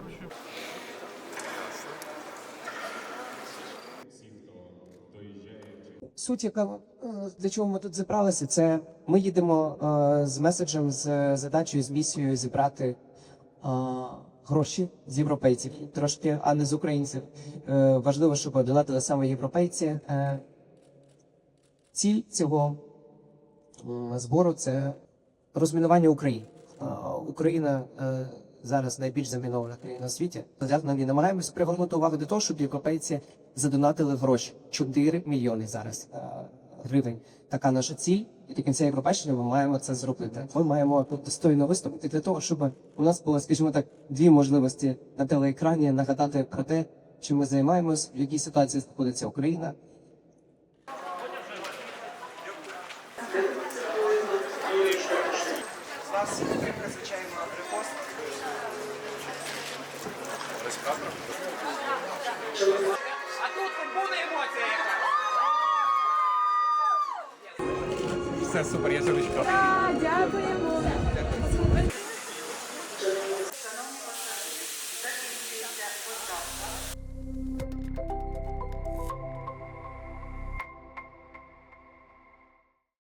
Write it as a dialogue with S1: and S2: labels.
S1: коротше.
S2: Суть, яка е, для чого ми тут зібралися, це ми їдемо е, з меседжем, з задачею, з місією зібрати е, гроші з європейців, трошки, а не з українців. Важливо, щоб донатили саме європейці. Ціль цього збору це розмінування України. Україна зараз найбільш замінована країна у світі. Ми намагаємося привернути увагу до того, щоб європейці задонатили гроші 4 мільйони зараз е, гривень. Така наша ціль. І до кінця Євробачення ми маємо це зробити. Ми маємо тут достойно виступити для того, щоб у нас було, скажімо так, дві можливості на телеекрані нагадати про те, чим ми займаємось, в якій ситуації знаходиться Україна,
S3: вас мы прозвучаем репост.
S4: А тут буде емоція яка.
S1: Все, супер, я сонечко.
S5: Дякуємо. Шановні пасажири, закінчується поставка.